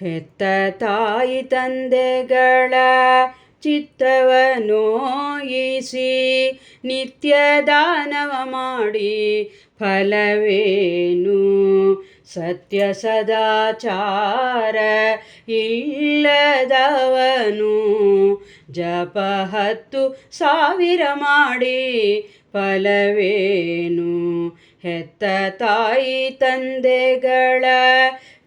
ಹೆತ್ತ ತಾಯಿ ತಂದೆಗಳ ಚಿತ್ತವ ನೋಯಿಸಿ ನಿತ್ಯ ದಾನವ ಮಾಡಿ ಫಲವೇನು? ಸತ್ಯ ಸದಾಚಾರ ಇಲ್ಲದವನು ಜಪ ಹತ್ತು ಸಾವಿರ ಮಾಡಿ ಫಲವೇನು? ಹೆತ್ತ ತಾಯಿ ತಂದೆಗಳ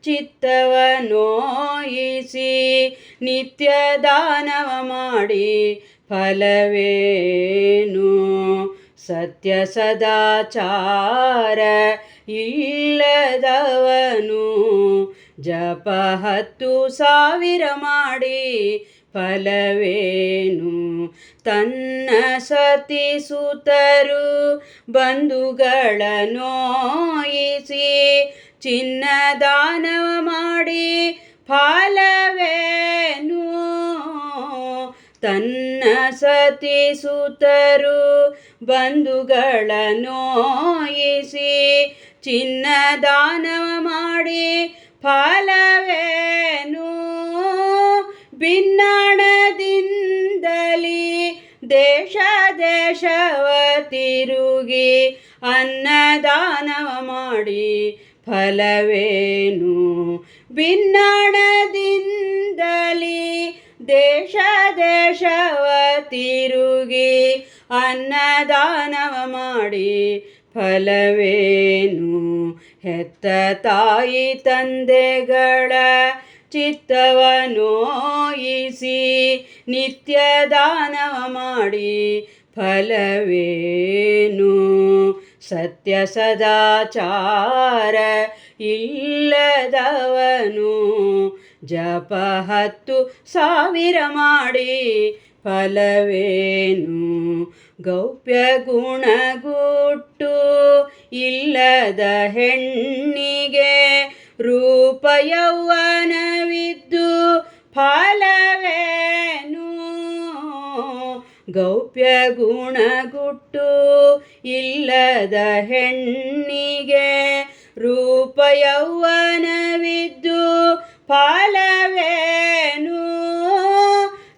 ಚಿತ್ತವ ನೋಯಿಸಿ ನಿತ್ಯ ದಾನವ ಮಾಡಿ ಫಲವೇನು? ಸತ್ಯ ಸದಾಚಾರ ಇಲ್ಲದವನು ಜಪ ಹತ್ತು ಸಾವಿರ ಮಾಡಿ ಫಲವೇನು? ತನ್ನ ಸತಿ ಸುತರು ಬಂಧುಗಳ ನೋಯಿಸಿ ಚಿನ್ನ ದಾನವ ಫಲವೇನು? ತನ್ನ ಸತಿ ಸುತರು ಬಂಧುಗಳ ನೋಯಿಸಿ ಚಿನ್ನ ದಾನವ ಮಾಡಿ ಫಲವೇನು? ಭಿನ್ನಣದಿಂದಲಿ ದೇಶ ದೇಶವ ತಿರುಗಿ ಅನ್ನದಾನವ ಮಾಡಿ ಫಲವೇನು? ಭಿನ್ನಾಣದಿಂದಲಿ ದೇಶ ದೇಶವ ತಿರುಗಿ ಅನ್ನದಾನವ ಮಾಡಿ ಫಲವೇನು? ಹೆತ್ತ ತಾಯಿ ತಂದೆಗಳ ಚಿತ್ತವ ನೋಯಿಸಿ ನಿತ್ಯ ದಾನವ ಮಾಡಿ ಫಲವೇನು? ಸತ್ಯ ಸದಾಚಾರ ಇಲ್ಲದವನು ಜಪ ಹತ್ತು ಸಾವಿರ ಮಾಡಿ ಫಲವೇನು? ಗೌಪ್ಯ ಗುಣಗುಟ್ಟು ಇಲ್ಲದ ಹೆಣ್ಣಿಗೆ ರೂಪ ಯೌವನವಿದ್ದು ಫಲವೇನು? ಗೌಪ್ಯ ಗುಣಗುಟ್ಟು ಇಲ್ಲದ ಹೆಣ್ಣಿಗೆ ರೂಪ ಯೌವನವಿದ್ದು ಫಲವೇನು?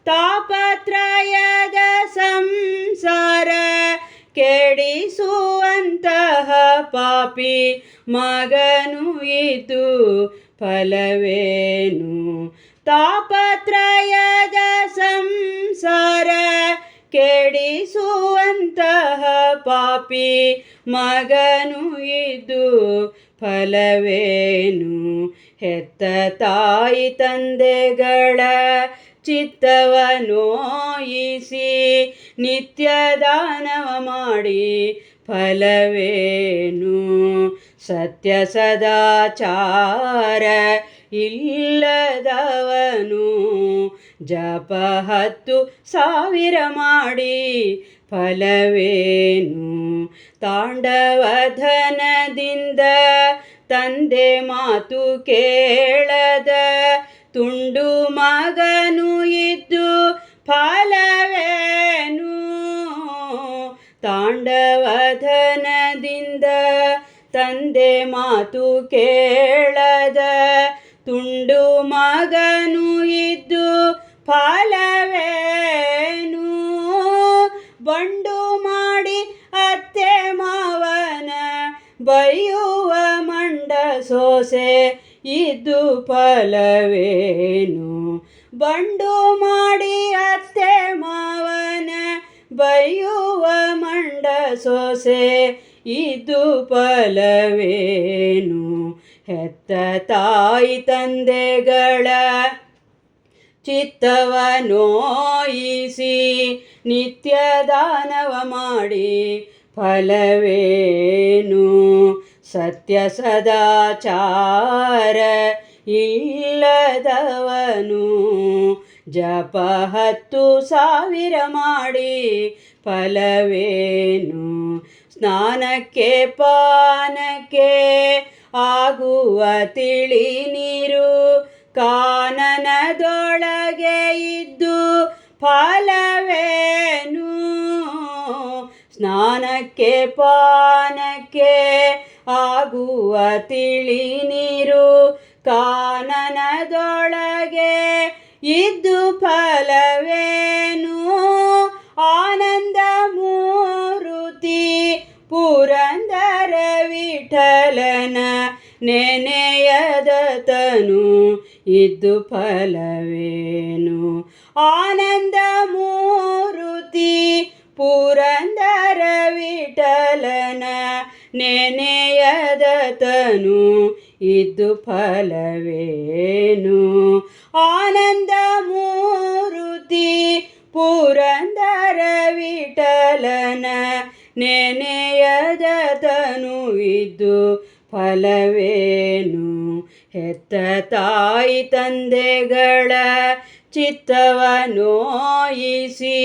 ತಾಪತ್ರಯದ ಸಂಸಾರ ಕೆಡಿಸುವಂತಹ ಪಾಪಿ ಮಗನು ಇದು ಫಲವೇನು? ತಾಪತ್ರಯದ ಸಂಸಾರ ಕೆಡಿಸುವಂತಹ ಪಾಪಿ ಮಗನು ಇದು ಫಲವೇನು? ಹೆತ್ತ ತಾಯಿ ತಂದೆಗಳ ಚಿತ್ತವ ನೋಯಿಸಿ ನಿತ್ಯ ದಾನವ ಮಾಡಿ ಫಲವೇನು? ಸತ್ಯ ಸದಾಚಾರ ಇಲ್ಲದವನು ಜಪ ಹತ್ತು ಸಾವಿರ ಮಾಡಿ ಫಲವೇನು? ತಾಂಡವಧನದಿಂದ ತಂದೆ ಮಾತು ಕೇಳದ ತುಂಡು ಮಗನು ಇದ್ದು ಫಲವೇನು? ತಾಂಡವಧನದಿಂದ ತಂದೆ ಮಾತು ಕೇಳದ ತುಂಡು ಮಗನು ಇದ್ದು ಫಲವೇನು ಬಂಡು ಮಾಡಿ ಅತ್ತೆ ಮಾವನ ಬೈಯುವ ಮಂಡ ಸೋಸೆ ಇದು ಫಲವೇನು? ಬಂಡು ಮಾಡಿ ಅತ್ತೆ ಮಾವನ ಬೈಯುವ ಮಂಡ ಸೋಸೆ ಇದು ಫಲವೇನು? ಹೆತ್ತ ತಾಯಿ ತಂದೆಗಳ ಚಿತ್ತವ ನೋಯಿಸಿ ನಿತ್ಯ ದಾನವ ಮಾಡಿ ಫಲವೇನು? ಸತ್ಯ ಸದಾಚಾರ ಇಲ್ಲದವನು ಜಪ ಹತ್ತು ಸಾವಿರ ಮಾಡಿ ಫಲವೇನು? ಸ್ನಾನಕ್ಕೆ ಪಾನಕ್ಕೆ ಆಗುವ ತಿಳಿ ನೀರು ಕಾನನದೊಳಗೆ ಸ್ನಾನಕ್ಕೆ ಪಾನಕ್ಕೆ ಆಗುವ ತಿಳಿ ನೀರು ಕಾನನದೊಳಗೆ ಇದ್ದು ಫಲವೇನು? ಆನಂದ ಮೂರುತಿ ಪುರಂದರ ವಿಠಲನ ನೆನೆಯದ ತನು ಇದ್ದು ಫಲವೇನು? ಆನಂದ ಮೂರುತಿ ಪುರಂದರ ತನು ಇದ್ದು ಫಲವೇನು? ಆನಂದ ಮೂರುತಿ ಪುರಂದರ ವಿಠಲನ ನೆನೆಯದ ತನು ಫಲವೇನು? ಹೆತ್ತ ತಾಯಿ ತಂದೆಗಳ ಚಿತ್ತವ ನೋಯಿಸಿ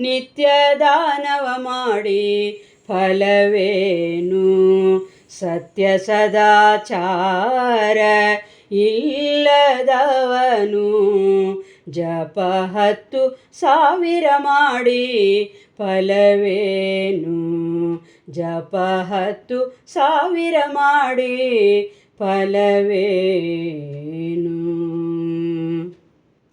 ನಿತ್ಯ ದಾನವ ಮಾಡಿ ಫಲವೇನು? ಸತ್ಯ ಸದಾಚಾರ ಇಲ್ಲದವನು ಜಪ ಹತ್ತು ಸಾವಿರ ಮಾಡಿ ಫಲವೇನು? ಜಪ ಹತ್ತು ಸಾವಿರ ಮಾಡಿ ಫಲವೇನು?